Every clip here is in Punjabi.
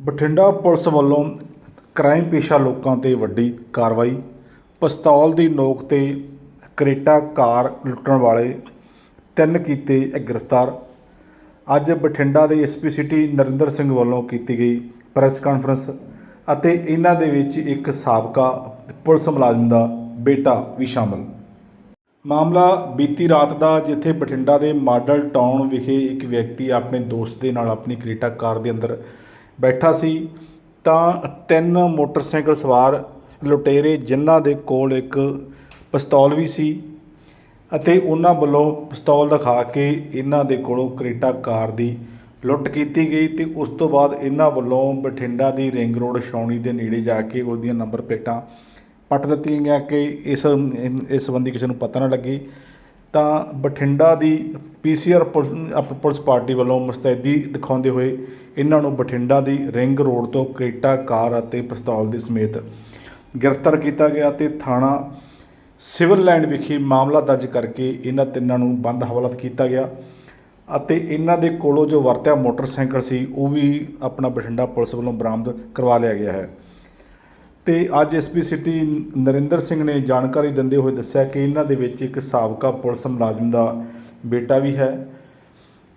ਬਠਿੰਡਾ ਪੁਲਿਸ ਵੱਲੋਂ ਕ੍ਰਾਈਮ ਪੇਸ਼ਾ ਲੋਕਾਂ ਤੇ ਵੱਡੀ ਕਾਰਵਾਈ। ਪਿਸਤੌਲ ਦੀ ਨੋਕ ਤੇ ਕਰੇਟਾ ਕਾਰ ਲੁੱਟਣ ਵਾਲੇ ਤਿੰਨ ਕੀਤੇ ਗ੍ਰਿਫਤਾਰ। ਅੱਜ ਬਠਿੰਡਾ ਦੇ ਐਸਪੀ ਸਿਟੀ ਨਰਿੰਦਰ ਸਿੰਘ ਵੱਲੋਂ ਕੀਤੀ ਗਈ ਪ੍ਰੈਸ ਕਾਨਫਰੰਸ ਅਤੇ ਇਹਨਾਂ ਦੇ ਵਿੱਚ ਇੱਕ ਸਾਬਕਾ ਪੁਲਿਸ ਮੁਲਾਜ਼ਮ ਦਾ ਬੇਟਾ ਵੀ ਸ਼ਾਮਲ। ਮਾਮਲਾ ਬੀਤੀ ਰਾਤ ਦਾ ਜਿੱਥੇ ਬਠਿੰਡਾ ਦੇ ਮਾਡਲ ਟਾਊਨ ਵਿਖੇ ਇੱਕ ਵਿਅਕਤੀ ਆਪਣੇ ਦੋਸਤ ਦੇ ਨਾਲ ਆਪਣੀ ਕਰੇਟਾ ਕਾਰ ਦੇ ਅੰਦਰ ਬੈਠਾ ਸੀ ਤਾਂ ਤਿੰਨ ਮੋਟਰਸਾਈਕਲ ਸਵਾਰ ਲੁਟੇਰੇ ਜਿਨ੍ਹਾਂ ਦੇ ਕੋਲ ਇੱਕ ਪਿਸਤੌਲ ਵੀ ਸੀ ਅਤੇ ਉਹਨਾਂ ਵੱਲੋਂ ਪਿਸਤੌਲ ਦਿਖਾ ਕੇ ਇਹਨਾਂ ਦੇ ਕੋਲੋਂ ਕ੍ਰੇਟਾ ਕਾਰ ਦੀ ਲੁੱਟ ਕੀਤੀ ਗਈ ਤੇ ਉਸ ਤੋਂ ਬਾਅਦ ਇਹਨਾਂ ਵੱਲੋਂ ਬਠਿੰਡਾ ਦੀ ਰਿੰਗ ਰੋਡ ਛਾਉਣੀ ਦੇ ਨੇੜੇ ਜਾ ਕੇ ਉਹਦੀਆਂ ਨੰਬਰ ਪਲੇਟਾਂ ਪੱਟ ਦਿੱਤੀਆਂ ਗਈਆਂ ਕਿ ਇਸ ਇਸ ਸੰਬੰਧੀ ਕਿਸੇ ਨੂੰ ਪਤਾ ਨਾ ਲੱਗੇ। ਤਾਂ ਬਠਿੰਡਾ ਦੀ ਪੀਸੀਆਰ ਪੁਲਿਸ ਪਾਰਟੀ ਵੱਲੋਂ ਮੁਸਤੈਦੀ ਦਿਖਾਉਂਦੇ ਹੋਏ ਇਹਨਾਂ ਨੂੰ ਬਠਿੰਡਾ ਦੀ ਰਿੰਗ ਰੋਡ ਤੋਂ ਕ੍ਰੇਟਾ ਕਾਰ ਅਤੇ ਪਿਸਤੌਲ ਦੇ ਸਮੇਤ ਗ੍ਰਿਫਤਾਰ ਕੀਤਾ ਗਿਆ ਤੇ ਥਾਣਾ ਸਿਵਲ ਲਾਈਨ ਵਿਖੇ ਮਾਮਲਾ ਦਰਜ ਕਰਕੇ ਇਹਨਾਂ ਤਿੰਨਾਂ ਨੂੰ ਬੰਦ ਹਵਾਲਤ ਕੀਤਾ ਗਿਆ ਅਤੇ ਇਹਨਾਂ ਦੇ ਕੋਲੋਂ ਜੋ ਵਰਤਿਆ ਮੋਟਰਸਾਈਕਲ ਸੀ, ਉਹ ਵੀ ਆਪਣਾ ਬਠਿੰਡਾ ਪੁਲਿਸ ਵੱਲੋਂ ਬਰਾਮਦ ਕਰਵਾ ਲਿਆ ਗਿਆ ਹੈ। ਤੇ ਅੱਜ ਐਸਪੀ ਸਿਟੀ ਨਰਿੰਦਰ ਸਿੰਘ ਨੇ ਜਾਣਕਾਰੀ ਦਿੰਦੇ ਹੋਏ ਦੱਸਿਆ ਕਿ ਇਹਨਾਂ ਦੇ ਵਿੱਚ ਇੱਕ ਸਾਬਕਾ ਪੁਲਿਸ ਮੁਲਾਜ਼ਮ ਦਾ ਬੇਟਾ ਵੀ ਹੈ।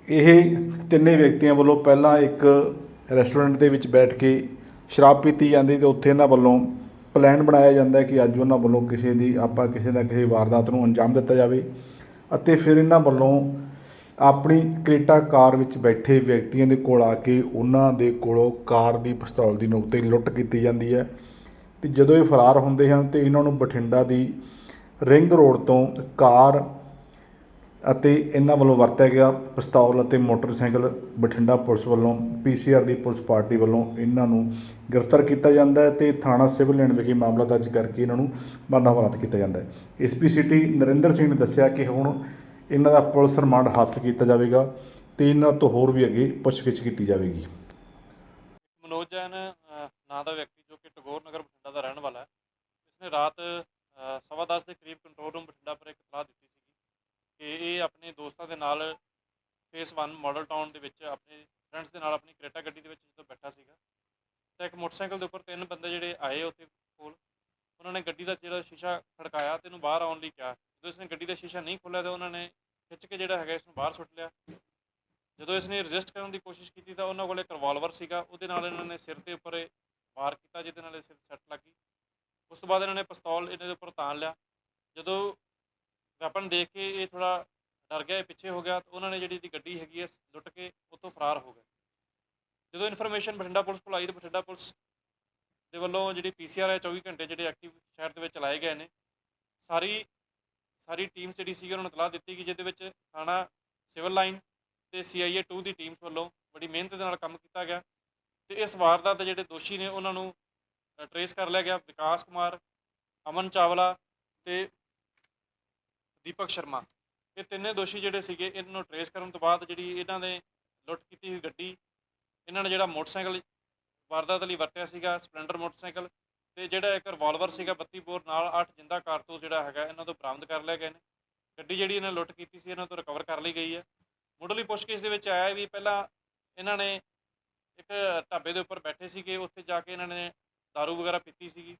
ਇਹ ਤਿੰਨੇ ਵਿਅਕਤੀਆਂ ਵੱਲੋਂ ਪਹਿਲਾਂ ਇੱਕ ਰੈਸਟੋਰੈਂਟ ਦੇ ਵਿੱਚ ਬੈਠ ਕੇ ਸ਼ਰਾਬ ਪੀਤੀ ਜਾਂਦੀ ਅਤੇ ਉੱਥੇ ਇਹਨਾਂ ਵੱਲੋਂ ਪਲੈਨ ਬਣਾਇਆ ਜਾਂਦਾ ਕਿ ਅੱਜ ਉਹਨਾਂ ਵੱਲੋਂ ਕਿਸੇ ਦੀ ਆਪਾਂ ਕਿਸੇ ਨਾ ਕਿਸੇ ਵਾਰਦਾਤ ਨੂੰ ਅੰਜਾਮ ਦਿੱਤਾ ਜਾਵੇ ਅਤੇ ਫਿਰ ਇਹਨਾਂ ਵੱਲੋਂ ਆਪਣੀ ਕ੍ਰੇਟਾ ਕਾਰ ਵਿੱਚ ਬੈਠੇ ਵਿਅਕਤੀਆਂ ਦੇ ਕੋਲ ਆ ਕੇ ਉਹਨਾਂ ਦੇ ਕੋਲੋਂ ਕਾਰ ਦੀ ਪਿਸਤੌਲ ਦੀ ਨੋਕ ਤੇ ਲੁੱਟ ਕੀਤੀ ਜਾਂਦੀ ਹੈ ਤੇ ਜਦੋਂ ਇਹ ਫਰਾਰ ਹੁੰਦੇ ਹਨ ਤੇ ਇਹਨਾਂ ਨੂੰ ਬਠਿੰਡਾ ਦੀ ਰਿੰਗ ਰੋਡ ਤੋਂ ਕਾਰ ਅਤੇ ਇਹਨਾਂ ਵੱਲੋਂ ਵਰਤਿਆ ਗਿਆ ਪਿਸਤੌਲ ਅਤੇ ਮੋਟਰਸਾਈਕਲ। ਬਠਿੰਡਾ ਪੁਲਿਸ ਵੱਲੋਂ ਪੀਸੀਆਰ ਦੀ ਪੁਲਿਸ ਪਾਰਟੀ ਵੱਲੋਂ ਇਹਨਾਂ ਨੂੰ ਗ੍ਰਿਫਤਾਰ ਕੀਤਾ ਜਾਂਦਾ ਹੈ ਤੇ ਥਾਣਾ ਸਿਵਲ ਲਾਈਨ ਵਿਖੇ ਮਾਮਲਾ ਦਰਜ ਕਰਕੇ ਇਹਨਾਂ ਨੂੰ ਬੰਦ ਕੀਤਾ ਜਾਂਦਾ ਹੈ। ਐਸਪੀ ਸਿਟੀ ਨਰਿੰਦਰ ਸਿੰਘ ਨੇ ਦੱਸਿਆ ਕਿ ਹੁਣ ਇਹਨਾਂ ਦਾ ਪੁਲਿਸ ਰਿਮਾਂਡ ਹਾਸਲ ਕੀਤਾ ਜਾਵੇਗਾ ਤੇ ਇਹਨਾਂ ਤੋਂ ਹੋਰ ਵੀ ਅੱਗੇ ਪੁੱਛਗਿੱਛ ਕੀਤੀ ਜਾਵੇਗੀ। ਮਨੋਜ ਜੈਨ ਨਾਂ ਦਾ ਵਿਅਕਤੀ ਜੋ ਕਿ ਟਗੋਰ ਨਗਰ ਬਠਿੰਡਾ ਦਾ ਰਹਿਣ ਵਾਲਾ ਹੈ ਇਸਨੇ ਰਾਤ ਅ, ਦੇ ਕਰੀਬ ਕੰਟਰੋਲ ਰੂਮ ਬਠਿੰਡਾ ਪਰ ਇੱਕ ਇਤਲਾਹ ਦਿੱਤੀ ਇਹ ਆਪਣੇ ਦੋਸਤਾਂ ਦੇ ਨਾਲ ਫੇਸ 1 ਮਾਡਲ ਟਾਊਨ ਦੇ ਵਿੱਚ ਆਪਣੇ ਫਰੈਂਡਸ ਦੇ ਨਾਲ ਆਪਣੀ ਕ੍ਰੇਟਾ ਗੱਡੀ ਦੇ ਵਿੱਚ ਜਦੋਂ ਬੈਠਾ ਸੀਗਾ, ਤਾਂ ਇੱਕ ਮੋਟਰਸਾਈਕਲ ਦੇ ਉੱਪਰ ਤਿੰਨ ਬੰਦੇ ਜਿਹੜੇ ਆਏ ਉੱਥੇ ਕੋਲ, ਉਹਨਾਂ ਨੇ ਗੱਡੀ ਦਾ ਜਿਹੜਾ ਸ਼ੀਸ਼ਾ ਖੜਕਾਇਆ ਤੇ ਇਹਨੂੰ ਬਾਹਰ ਆਉਣ ਲਈ ਕਿਹਾ। ਜਦੋਂ ਇਸਨੇ ਗੱਡੀ ਦਾ ਸ਼ੀਸ਼ਾ ਨਹੀਂ ਖੋਲ੍ਹਿਆ ਤਾਂ ਉਹਨਾਂ ਨੇ ਖਿੱਚ ਕੇ ਜਿਹੜਾ ਹੈਗਾ ਇਸ ਨੂੰ ਬਾਹਰ ਸੁੱਟ ਲਿਆ। ਜਦੋਂ ਇਸਨੇ ਰੈਜ਼ਿਸਟ ਕਰਨ ਦੀ ਕੋਸ਼ਿਸ਼ ਕੀਤੀ ਤਾਂ ਉਹਨਾਂ ਕੋਲ ਇੱਕ ਰਿਵਾਲਵਰ ਸੀਗਾ, ਉਹਦੇ ਨਾਲ ਇਹਨਾਂ ਨੇ ਸਿਰ ਦੇ ਉੱਪਰ ਵਾਰ ਕੀਤਾ, ਜਿਹਦੇ ਨਾਲ ਇਹ ਸਿਰ ਸੱਟ ਲੱਗੀ ਉਸ ਤੋਂ ਬਾਅਦ ਇਹਨਾਂ ਨੇ ਪਿਸਤੌਲ ਦੇ ਉੱਪਰ ਤਾਣ ਲਿਆ। ਜਦੋਂ ਵੈਪਨ ਦੇਖ ਕੇ ਇਹ ਥੋੜਾ ਡਰ ਗਿਆ, ਇਹ ਪਿੱਛੇ ਹੋ ਗਿਆ, ਤਾਂ ਉਹਨਾਂ ਨੇ ਜਿਹੜੀ ਇਹਦੀ ਗੱਡੀ ਹੈਗੀ ਹੈ ਲੁੱਟ ਕੇ ਉੱਥੋਂ ਫਰਾਰ ਹੋ ਗਏ। ਜਦੋਂ ਇਨਫੋਰਮੇਸ਼ਨ ਬਠਿੰਡਾ ਪੁਲਿਸ ਕੋਲ ਆਈ, ਤਾਂ ਬਠਿੰਡਾ ਪੁਲਿਸ ਦੇ ਵੱਲੋਂ ਜਿਹੜੀ ਪੀਸੀਆਰ ਹੈ 24 ਘੰਟੇ ਜਿਹੜੇ ਐਕਟਿਵ ਸ਼ਹਿਰ ਦੇ ਵਿੱਚ ਚਲਾਏ ਗਏ ਨੇ। ਸਾਰੀ ਸਾਰੀ ਟੀਮ ਜਿਹੜੀ ਸੀ ਉਹਨਾਂ ਨੂੰ ਇਤਲਾਹ ਦਿੱਤੀ ਕਿ ਜਿਹਦੇ ਵਿੱਚ ਥਾਣਾ ਸਿਵਲ ਲਾਈਨ ਤੇ ਸੀਆਈਏ 2 ਦੀ ਟੀਮਸ ਵੱਲੋਂ ਬੜੀ ਮਿਹਨਤ ਦੇ ਨਾਲ ਕੰਮ ਕੀਤਾ ਗਿਆ। ਤੇ ਇਸ ਵਾਰਦਾਤ ਦੇ ਜਿਹੜੇ ਦੋਸ਼ੀ ਨੇ, ਉਹਨਾਂ ਨੂੰ ਟਰੇਸ ਕਰ ਲਿਆ ਗਿਆ। ਵਿਕਾਸ ਕੁਮਾਰ, ਅਮਨ ਚਾਵਲਾ ਤੇ ਦੀਪਕ ਸ਼ਰਮਾ। ਇਹ ਤਿੰਨੇ ਦੋਸ਼ੀ ਜਿਹੜੇ ਸੀਗੇ, ਇਹਨਾਂ ਨੂੰ ਟਰੇਸ ਕਰਨ ਤੋਂ ਬਾਅਦ ਜਿਹੜੀ ਇਹਨਾਂ ਨੇ ਲੁੱਟ ਕੀਤੀ ਹੋਈ ਗੱਡੀ, ਇਹਨਾਂ ਨੇ ਜਿਹੜਾ ਮੋਟਰਸਾਈਕਲ ਵਾਰਦਾਤ ਲਈ ਵਰਤਿਆ ਸੀਗਾ, ਸਪਲੈਂਡਰ ਮੋਟਰਸਾਈਕਲ, ਤੇ ਜਿਹੜਾ ਇੱਕ ਰਿਵਾਲਵਰ ਸੀਗਾ 32 ਬੋਰ ਨਾਲ 8 ਜਿੰਦਾ ਕਾਰਤੂਸ ਜਿਹੜਾ ਹੈਗਾ, ਇਹਨਾਂ ਤੋਂ ਬਰਾਮਦ ਕਰ ਲਿਆ ਗਏ ਨੇ। ਗੱਡੀ ਜਿਹੜੀ ਇਹਨਾਂ ਲੁੱਟ ਕੀਤੀ ਸੀ, ਇਹਨਾਂ ਤੋਂ ਰਿਕਵਰ ਕਰ ਲਈ ਗਈ ਹੈ। ਮੁੱਢਲੀ ਪੁੱਛਗਿੱਛ ਦੇ ਵਿੱਚ ਆਇਆ ਵੀ ਪਹਿਲਾਂ ਇਹਨਾਂ ਨੇ ਇੱਕ ਢਾਬੇ ਦੇ ਉੱਪਰ ਬੈਠੇ ਸੀਗੇ, ਉੱਥੇ ਜਾ ਕੇ ਇਹਨਾਂ ਨੇ दारू ਵਗੈਰਾ ਪੀਤੀ ਸੀਗੀ।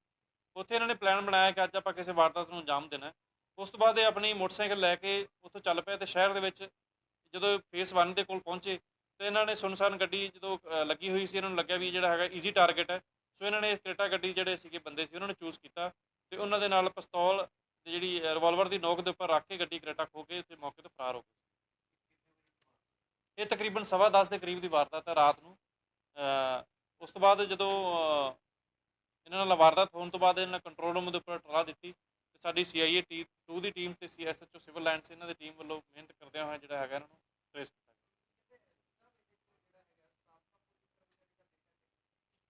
ਉੱਥੇ ਇਹਨਾਂ ਨੇ ਪਲਾਨ ਬਣਾਇਆ ਕਿ ਅੱਜ ਆਪਾਂ ਕਿਸੇ ਵਾਰਦਾਤ ਨੂੰ ਅੰਜਾਮ ਦੇਣਾ ਉਸ ਤੋਂ ਬਾਅਦ ਇਹ ਆਪਣੀ ਮੋਟਰਸਾਈਕਲ ਲੈ ਕੇ ਉੱਥੋਂ ਚੱਲ ਪਿਆ ਤੇ ਸ਼ਹਿਰ ਦੇ ਵਿੱਚ ਜਦੋਂ ਫੇਸ 1 ਦੇ ਕੋਲ ਪਹੁੰਚੇ ਤੇ ਇਹਨਾਂ ਨੇ ਸੁਨਸਾਨ ਗੱਡੀ ਜਦੋਂ ਅ, ਲੱਗੀ ਹੋਈ ਸੀ ਇਹਨਾਂ ਨੂੰ ਲੱਗਿਆ ਵੀ ਇਹ ਜਿਹੜਾ ਹੈਗਾ ਈਜ਼ੀ ਟਾਰਗੇਟ ਹੈ। ਸੋ ਇਹਨਾਂ ਨੇ ਕਰੇਟਾ ਗੱਡੀ ਜਿਹੜੇ ਸੀਗੇ ਬੰਦੇ ਸੀ ਉਹਨਾਂ ਨੂੰ ਚੂਜ਼ ਕੀਤਾ ਤੇ ਉਹਨਾਂ ਦੇ ਨਾਲ ਪਿਸਤੌਲ ਤੇ ਜਿਹੜੀ ਰਿਵਾਲਵਰ ਦੀ ਨੋਕ ਦੇ ਉੱਪਰ ਰੱਖ ਕੇ ਗੱਡੀ ਕਰੇਟਾ ਖੋ ਕੇ ਤੇ ਮੌਕੇ ਤੋਂ ਫਰਾਰ ਹੋ ਗਏ। ਇਹ ਤਕਰੀਬਨ ਸਵਾ ਦਸ ਦੇ ਕਰੀਬ ਦੀ ਵਾਰਦਾਤ ਹੈ ਰਾਤ ਨੂੰ। ਅ, ਉਸ ਤੋਂ ਬਾਅਦ ਜਦੋਂ ਅ, ਇਹਨਾਂ ਨਾਲ ਵਾਰਦਾਤ ਹੋਣ ਤੋਂ ਬਾਅਦ ਇਹਨਾਂ ਕੰਟਰੋਲ ਰੂਮ ਦੇ ਉੱਪਰ ਟਰਾ ਦਿੱਤੀ ਸਾਡੀ ਸੀਆਈਏ ਟੀ 2 ਦੀ ਟੀਮ ਤੇ ਸੀਐਸਐਚਓ ਸਿਵਲ ਲਾਈਨਸ ਇਹਨਾਂ ਦੀ ਟੀਮ ਵੱਲੋਂ ਮਿਹਨਤ ਕਰਦਿਆਂ ਹੋਇਆ ਜਿਹੜਾ ਹੈਗਾ ਇਹਨਾਂ ਨੂੰ ਟ੍ਰੇਸ ਕੀਤਾ ਗਿਆ।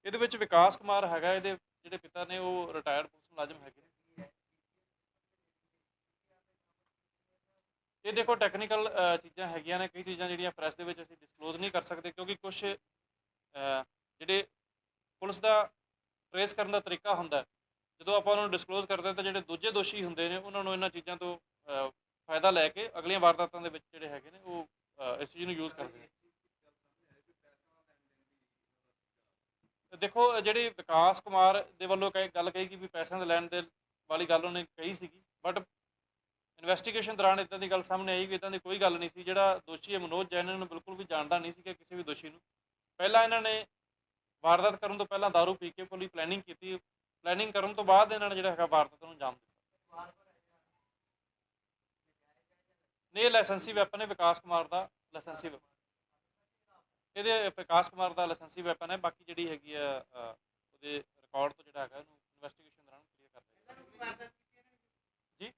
ਇਹਦੇ ਵਿੱਚ ਵਿਕਾਸ ਕੁਮਾਰ ਹੈਗਾ, ਇਹਦੇ ਜਿਹੜੇ ਪਿਤਾ ਨੇ ਉਹ ਰਿਟਾਇਰਡ ਪੁਲਿਸ ਮੁਲਾਜ਼ਮ ਹੈਗੇ ਇਹ ਦੇਖੋ ਟੈਕਨੀਕਲ ਚੀਜ਼ਾਂ ਹੈਗੀਆਂ ਨੇ, ਕਈ ਚੀਜ਼ਾਂ ਜਿਹੜੀਆਂ ਪ੍ਰੈਸ ਦੇ ਵਿੱਚ ਅਸੀਂ ਡਿਸਕਲੋਜ਼ ਨਹੀਂ ਕਰ ਸਕਦੇ ਕਿਉਂਕਿ ਕੁਝ ਜਿਹੜੇ ਪੁਲਿਸ ਦਾ ਟ੍ਰੇਸ ਕਰਨ ਦਾ ਤਰੀਕਾ ਹੁੰਦਾ ਜਦੋਂ ਆਪਾਂ ਉਹਨਾਂ ਨੂੰ ਡਿਸਕਲੋਜ਼ ਕਰਦੇ ਹਾਂ ਤਾਂ ਜਿਹੜੇ ਦੂਜੇ ਦੋਸ਼ੀ ਹੁੰਦੇ ਨੇ ਉਹਨਾਂ ਨੂੰ ਇਹਨਾਂ ਚੀਜ਼ਾਂ ਤੋਂ ਅ, ਫਾਇਦਾ ਲੈ ਕੇ ਅਗਲੀਆਂ ਵਾਰਦਾਤਾਂ ਦੇ ਵਿੱਚ ਜਿਹੜੇ ਹੈਗੇ ਨੇ ਉਹ ਅ, ਇਸ ਚੀਜ਼ ਨੂੰ ਯੂਜ਼ ਕਰਦੇ ਨੇ। ਦੇਖੋ ਅ, ਜਿਹੜੀ ਵਿਕਾਸ ਕੁਮਾਰ ਦੇ ਵੱਲੋਂ ਕਹੀ ਗੱਲ ਕਹੀ ਕਿ ਵੀ ਪੈਸਿਆਂ ਦੇ ਲੈਣ ਦੇ ਵਾਲੀ ਗੱਲ ਉਹਨੇ ਕਹੀ ਸੀਗੀ ਬਟ ਇਨਵੈਸਟੀਗੇਸ਼ਨ ਦੌਰਾਨ ਇਦਾਂ ਦੀ ਗੱਲ ਸਾਹਮਣੇ ਆਈ ਕਿ ਇਦਾਂ ਦੀ ਕੋਈ ਗੱਲ ਨਹੀਂ ਸੀ ਜਿਹੜਾ ਦੋਸ਼ੀ ਹੈ ਮਨੋਜ ਜੈਨ ਨੂੰ ਬਿਲਕੁਲ ਵੀ ਜਾਣਦਾ ਨਹੀਂ ਸੀ ਕਿ ਕਿਸੇ ਵੀ ਦੋਸ਼ੀ ਨੂੰ। ਪਹਿਲਾਂ ਇਹਨਾਂ ਨੇ ਵਾਰਦਾਤ ਕਰਨ ਤੋਂ ਪਹਿਲਾਂ दारू ਪੀ ਕੇ ਪੂਰੀ ਪਲੈਨਿੰਗ ਕੀਤੀ ਪਲੈਨਿੰਗ ਕਰਨ ਤੋਂ ਬਾਅਦ ਇਹਨਾਂ ਨੇ ਜਿਹੜਾ ਹੈਗਾ ਵਾਰਦਾਤ ਨੂੰ ਅੰਜਾਮ ਦਿੱਤਾ। ਨਹੀਂ ਲਾਇਸੈਂਸੀ ਵੈਪਨ ਹੈ ਵਿਕਾਸ ਕੁਮਾਰ ਦਾ ਲਾਇਸੈਂਸੀ weapon। ਇਹਦੇ ਵਿਕਾਸ ਕੁਮਾਰ ਦਾ ਲਾਇਸੈਂਸੀ ਵੈਪਨ ਹੈ, ਬਾਕੀ ਜਿਹੜੀ ਹੈਗੀ ਆ ਉਹਦੇ ਰਿਕਾਰਡ ਤੋਂ ਜਿਹੜਾ ਹੈਗਾ ਇਹਨੂੰ ਇਨਵੈਸਟੀਗੇਸ਼ਨ ਦੌਰਾਨ ਕਲੀਅਰ ਕਰ ਦਿੱਤਾ। ਜੀ?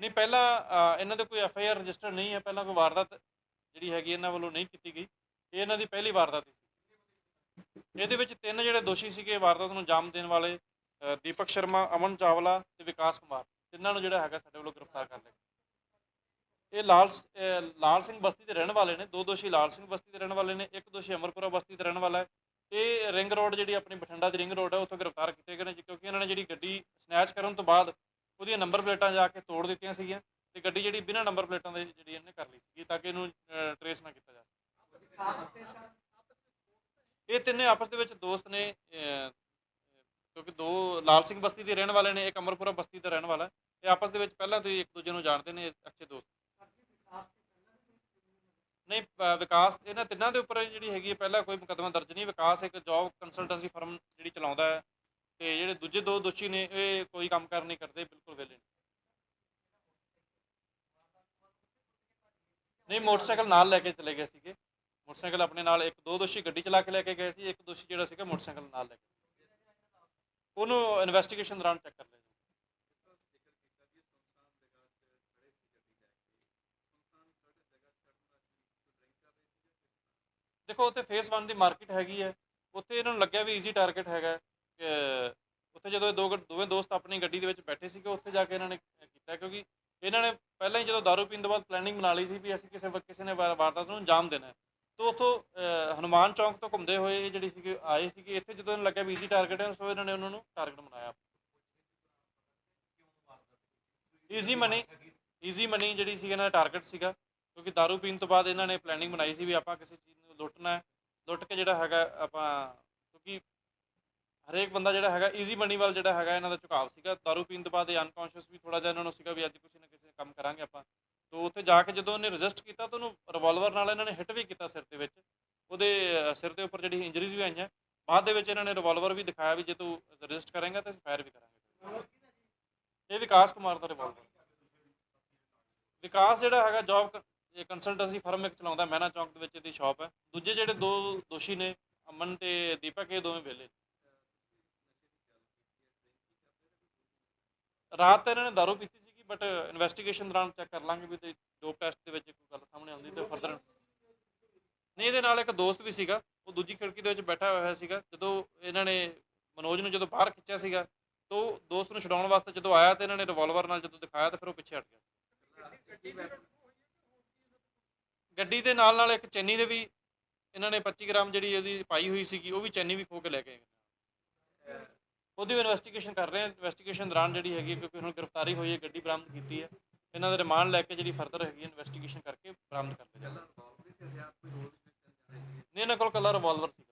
ਨਹੀਂ, ਪਹਿਲਾਂ ਇਹਨਾਂ ਦੇ ਕੋਈ ਐਫ ਆਈ ਆਰ ਰਜਿਸਟਰ ਨਹੀਂ ਹੈ, ਪਹਿਲਾਂ ਕੋਈ ਵਾਰਦਾਤ ਜਿਹੜੀ ਹੈਗੀ ਇਹਨਾਂ ਵੱਲੋਂ ਨਹੀਂ ਕੀਤੀ ਗਈ। ਇਹ ਇਹਨਾਂ ਦੀ ਪਹਿਲੀ ਵਾਰਦਾਤ ਸੀ। ਇਹਦੇ ਵਿੱਚ ਤਿੰਨ ਜਿਹੜੇ ਦੋਸ਼ੀ ਸੀਗੇ ਵਾਰਦਾਤ ਨੂੰ ਅੰਜਾਮ ਦੇਣ ਵਾਲੇ ਅ, ਦੀਪਕ ਸ਼ਰਮਾ ਅਮਨ ਚਾਵਲਾ ਤੇ ਵਿਕਾਸ ਕੁਮਾਰ। ਤਿੰਨਾਂ ਨੂੰ ਜਿਹੜਾ ਹੈਗਾ ਸਾਡੇ ਵੱਲੋਂ ਗ੍ਰਿਫਤਾਰ ਕਰ ਲਿਆ ਇਹ ਲਾਲ ਸ- ਅਹ ਲਾਲ ਸਿੰਘ ਬਸਤੀ ਦੇ ਰਹਿਣ ਵਾਲੇ ਨੇ। ਦੋ ਦੋਸ਼ੀ ਲਾਲ ਸਿੰਘ ਬਸਤੀ ਦੇ ਰਹਿਣ ਵਾਲੇ ਨੇ ਇੱਕ ਦੋਸ਼ੀ ਅਮਰਪੁਰਾ ਬਸਤੀ ਦਾ ਰਹਿਣ ਵਾਲਾ ਹੈ। ਇਹ ਰਿੰਗ ਰੋਡ ਜਿਹੜੀ ਆਪਣੀ ਬਠਿੰਡਾ ਦੀ ਰਿੰਗ ਰੋਡ ਹੈ ਉੱਥੋਂ ਗ੍ਰਿਫਤਾਰ ਕੀਤੇ ਗਏ ਨੇ ਜੀ, ਕਿਉਂਕਿ ਇਹਨਾਂ ਨੇ ਜਿਹੜੀ ਗੱਡੀ ਸਨੈਚ ਕਰਨ ਤੋਂ ਬਾਅਦ ਉਹਦੀਆਂ ਨੰਬਰ ਪਲੇਟਾਂ ਜਾ ਕੇ ਤੋੜ ਦਿੱਤੀਆਂ ਸੀਗੀਆਂ ਤੇ ਗੱਡੀ ਜਿਹੜੀ ਬਿਨਾਂ ਨੰਬਰ ਪਲੇਟਾਂ ਦੇ ਜਿਹੜੀ ਇਹਨੇ ਕਰ ਲਈ ਸੀਗੀ ਤਾਂ ਕਿ ਇਹਨੂੰ ਟਰੇਸ ਨਾ ਕੀਤਾ ਜਾ ਸਕੇ। ਇਹ ਤਿੰਨੇ ਆਪਸ ਦੇ ਵਿੱਚ ਦੋਸਤ ਨੇ ਅਹ, ਕਿਉਂਕਿ ਦੋ ਲਾਲ ਸਿੰਘ ਬਸਤੀ ਦੇ ਰਹਿਣ ਵਾਲੇ ਨੇ ਇੱਕ ਅਮਰਪੁਰਾ ਬਸਤੀ ਦਾ ਰਹਿਣ ਵਾਲਾ ਹੈ। ਇਹ ਆਪਸ ਦੇ ਵਿੱਚ ਪਹਿਲਾਂ ਤੋਂ ਹੀ ਇੱਕ ਦੂਜੇ ਨੂੰ ਜਾਣਦੇ ਨੇ ਅੱਛੇ ਦੋਸਤ। ਨਹੀਂ ਅ, ਵਿਕਾਸ ਇਹਨਾਂ ਤਿੰਨਾਂ ਦੇ ਉੱਪਰ ਜਿਹੜੀ ਹੈਗੀ ਹੈ ਪਹਿਲਾਂ ਕੋਈ ਮੁਕੱਦਮਾ ਦਰਜ ਨਹੀਂ। ਵਿਕਾਸ ਇੱਕ ਜੌਬ ਕੰਸਲਟੈਂਸੀ ਫਰਮ ਜਿਹੜੀ ਚਲਾਉਂਦਾ ਹੈ। ਤੇ ਜਿਹੜੇ ਦੂਜੇ ਦੋ ਦੋਸ਼ੀ ਨੇ ਇਹ ਕੋਈ ਕੰਮ ਕਾਰ ਨਹੀਂ ਕਰਦੇ ਬਿਲਕੁਲ ਵਿਹਲੇ ਨੇ। ਨਹੀਂ ਮੋਟਰਸਾਈਕਲ ਨਾਲ ਲੈ ਕੇ ਚਲੇ ਗਏ ਸੀਗੇ। ਮੋਟਰਸਾਈਕਲ ਆਪਣੇ ਨਾਲ ਇੱਕ ਦੋ ਦੋਸ਼ੀ ਗੱਡੀ ਚਲਾ ਕੇ ਲੈ ਕੇ ਗਏ ਸੀ, ਇੱਕ ਦੋਸ਼ੀ ਜਿਹੜਾ ਸੀਗਾ ਮੋਟਰਸਾਈਕਲ ਨਾਲ ਲੈ ਕੇ ਉਹਨੂੰ ਇਨਵੈਸਟੀਗੇਸ਼ਨ ਦੌਰਾਨ ਚੈੱਕ ਕਰ ਲਿਆ ਦੇਖੋ, ਉੱਥੇ ਫੇਸ 1 ਦੀ ਮਾਰਕੀਟ ਹੈਗੀ ਹੈ। ਉੱਥੇ ਇਹਨਾਂ ਨੂੰ ਲੱਗਿਆ ਵੀ ਈਜ਼ੀ ਟਾਰਗੇਟ ਹੈਗਾ ਕਿ ਉੱਥੇ ਜਦੋਂ ਇਹ ਦੋ ਦੋਵੇਂ ਦੋਸਤ ਆਪਣੀ ਗੱਡੀ ਦੇ ਵਿੱਚ ਬੈਠੇ ਸੀਗੇ, ਉੱਥੇ ਜਾ ਕੇ ਇਹਨਾਂ ਨੇ ਕੀਤਾ ਕਿਉਂਕਿ ਇਹਨਾਂ ਨੇ ਪਹਿਲਾਂ ਹੀ ਜਦੋਂ ਦਾਰੂ ਪੀਣ ਤੋਂ ਬਾਅਦ ਪਲੈਨਿੰਗ ਬਣਾ ਲਈ ਸੀ ਵੀ ਅਸੀਂ ਕਿਸੇ ਵ- ਕਿਸੇ ਨੇ ਵਾਰ- ਵਾਰਦਾਤ ਨੂੰ ਅੰਜਾਮ ਦੇਣਾ ਹੈ। ਤੋ ਉੱਥੋਂ ਅਹ, ਹਨੂਮਾਨ ਚੌਂਕ ਤੋਂ ਘੁੰਮਦੇ ਹੋਏ ਇਹ ਜਿਹੜੀ ਸੀਗੇ ਆਏ ਸੀਗੇ ਇੱਥੇ ਜਦੋਂ ਇਹਨਾਂ ਨੂੰ ਲੱਗਿਆ ਵੀ ਈਜ਼ੀ ਟਾਰਗੇਟ ਹੈ ਸੋ ਇਹਨਾਂ ਨੇ ਉਹਨਾਂ ਨੂੰ ਟਾਰਗੇਟ ਬਣਾਇਆ ਈਜ਼ੀ ਮਨੀ ਈਜ਼ੀ ਮਨੀ ਜਿਹੜੀ ਸੀ ਇਹਨਾਂ ਦਾ ਟਾਰਗੇਟ ਸੀਗਾ ਕਿਉਂਕਿ दारू ਪੀਣ ਤੋਂ ਬਾਅਦ ਇਹਨਾਂ ਨੇ ਪਲੈਨਿੰਗ ਬਣਾਈ ਸੀ ਵੀ ਆਪਾਂ ਕਿਸੇ ਚੀਜ਼ ਨੂੰ ਲੁੱਟਣਾ ਹੈ ਲੁੱਟ ਕੇ ਜਿਹੜਾ ਹੈਗਾ ਆਪਾਂ ਕਿਉਂਕਿ ਹਰੇਕ ਬੰਦਾ ਜਿਹੜਾ ਹੈਗਾ ਈਜ਼ੀ ਮਨੀ ਵੱਲ ਜਿਹੜਾ ਹੈਗਾ ਇਹਨਾਂ ਦਾ ਝੁਕਾਵ ਸੀਗਾ दारू ਪੀਣ ਤੋਂ ਬਾਅਦ ਇਹ ਅਨਕੌਂਸ਼ੀਅਸ ਵੀ ਥੋੜਾ ਜਿਹਾ ਇਹਨਾਂ ਨੂੰ ਸੀਗਾ ਵੀ ਅੱਜ ਕਿਸੇ ਨਾ ਕਿਸੇ ਕੰਮ ਕਰਾਂਗੇ ਆਪਾਂ ਤੋਂ ਉੱਥੇ ਜਾ ਕੇ ਜਦੋਂ ਉਹਨੇ ਰਜਿਸਟ ਕੀਤਾ ਤਾਂ ਉਹਨੂੰ ਰਿਵਾਲਵਰ ਨਾਲ ਇਹਨਾਂ ਨੇ ਹਿੱਟ ਵੀ ਕੀਤਾ ਸਿਰ ਦੇ ਵਿੱਚ। ਉਹਦੇ ਸਿਰ ਦੇ ਉੱਪਰ ਜਿਹੜੀ ਇੰਜਰੀਜ਼ ਵੀ ਆਈਆਂ। ਬਾਅਦ ਦੇ ਵਿੱਚ ਇਹਨਾਂ ਨੇ ਰਿਵਾਲਵਰ ਵੀ ਦਿਖਾਇਆ ਵੀ ਜੇ ਤੂੰ ਰਜਿਸਟ ਕਰੇਂਗਾ ਤਾਂ ਫਾਇਰ ਵੀ ਕਰਾਂਗੇ। ਇਹ ਵਿਕਾਸ ਕੁਮਾਰ ਦਾ ਰਿਵਾਲਵਰ ਵਿਕਾਸ ਜਿਹੜਾ ਹੈਗਾ ਜੌਬ ਇਹ ਕੰਸਲਟੈਂਸੀ ਫਰਮ ਇੱਕ ਚਲਾਉਂਦਾ ਮਹਿਨਾ ਚੌਂਕ ਦੇ ਵਿੱਚ ਇਹਦੀ ਸ਼ਾਪ ਹੈ। ਦੂਜੇ ਜਿਹੜੇ ਦੋ ਦੋਸ਼ੀ ਨੇ, ਅਮਨ ਤੇ ਦੀਪਕ, ਇਹ ਦੋਵੇਂ ਵਿਹਲੇ। ਰਾਤ ਤਾਂ ਇਹਨਾਂ ਨੇ ਦਾਰੂ ਪੀਤੀ ਸੀਗੀ ਬਟ ਇਨਵੈਸਟੀਗੇਸ਼ਨ ਦੌਰਾਨ ਚੈੱਕ ਕਰ ਲਾਂਗੇ ਵੀ ਤੇ ਡੋਪ ਟੈਸਟ ਦੇ ਵਿੱਚ ਕੋਈ ਗੱਲ ਸਾਹਮਣੇ ਆਉਂਦੀ ਤੇ ਫਰਦਰ ਨਹੀਂ, ਇਹਦੇ ਨਾਲ ਇੱਕ ਦੋਸਤ ਵੀ ਸੀਗਾ, ਉਹ ਦੂਜੀ ਖਿੜਕੀ ਦੇ ਵਿੱਚ ਬੈਠਾ ਹੋਇਆ ਸੀਗਾ, ਜਦੋਂ ਇਹਨਾਂ ਨੇ ਮਨੋਜ ਨੂੰ ਜਦੋਂ ਬਾਹਰ ਖਿੱਚਿਆ ਸੀਗਾ, ਤਾਂ ਦੋਸਤ ਨੂੰ ਛਡਾਉਣ ਵਾਸਤੇ ਜਦੋਂ ਆਇਆ ਤੇ ਇਹਨਾਂ ਨੇ ਰਿਵਾਲਵਰ ਨਾਲ ਜਦੋਂ ਦਿਖਾਇਆ ਤਾਂ ਫਿਰ ਉਹ ਪਿੱਛੇ ਹਟ ਗਿਆ। ਗੱਡੀ ਦੇ ਨਾਲ ਨਾਲ ਇੱਕ ਚੈਨੀ ਦੇ ਵੀ ਇਹਨਾਂ ਨੇ 25 ਗ੍ਰਾਮ ਜਿਹੜੀ ਉਹਦੀ ਪਾਈ ਹੋਈ ਸੀਗੀ, ਉਹ ਵੀ ਚੈਨੀ ਵੀ ਖੋ ਕੇ ਲੈ ਕੇ ਗਏ ਉਹਦੀ ਵੀ ਇਨਵੈਸਟੀਗੇਸ਼ਨ ਕਰ ਰਹੇ ਹਾਂ ਇਨਵੈਸਟੀਗੇਸ਼ਨ ਦੌਰਾਨ ਜਿਹੜੀ ਹੈਗੀ ਕਿਉਂਕਿ ਹੁਣ ਗ੍ਰਿਫਤਾਰੀ ਹੋਈ ਹੈ ਗੱਡੀ ਬਰਾਮਦ ਕੀਤੀ ਹੈ। ਇਹਨਾਂ ਦਾ ਰਿਮਾਂਡ ਲੈ ਕੇ ਜਿਹੜੀ ਫਰਦਰ ਹੈਗੀ ਇਨਵੈਸਟੀਗੇਸ਼ਨ ਕਰਕੇ ਬਰਾਮਦ ਕਰ ਲਿਆ ਜਾਊਗਾ ਨਹੀਂ ਇਹਨਾਂ ਕੋਲ ਕੱਲਾ ਰਿਵਾਲਵਰ ਸੀ।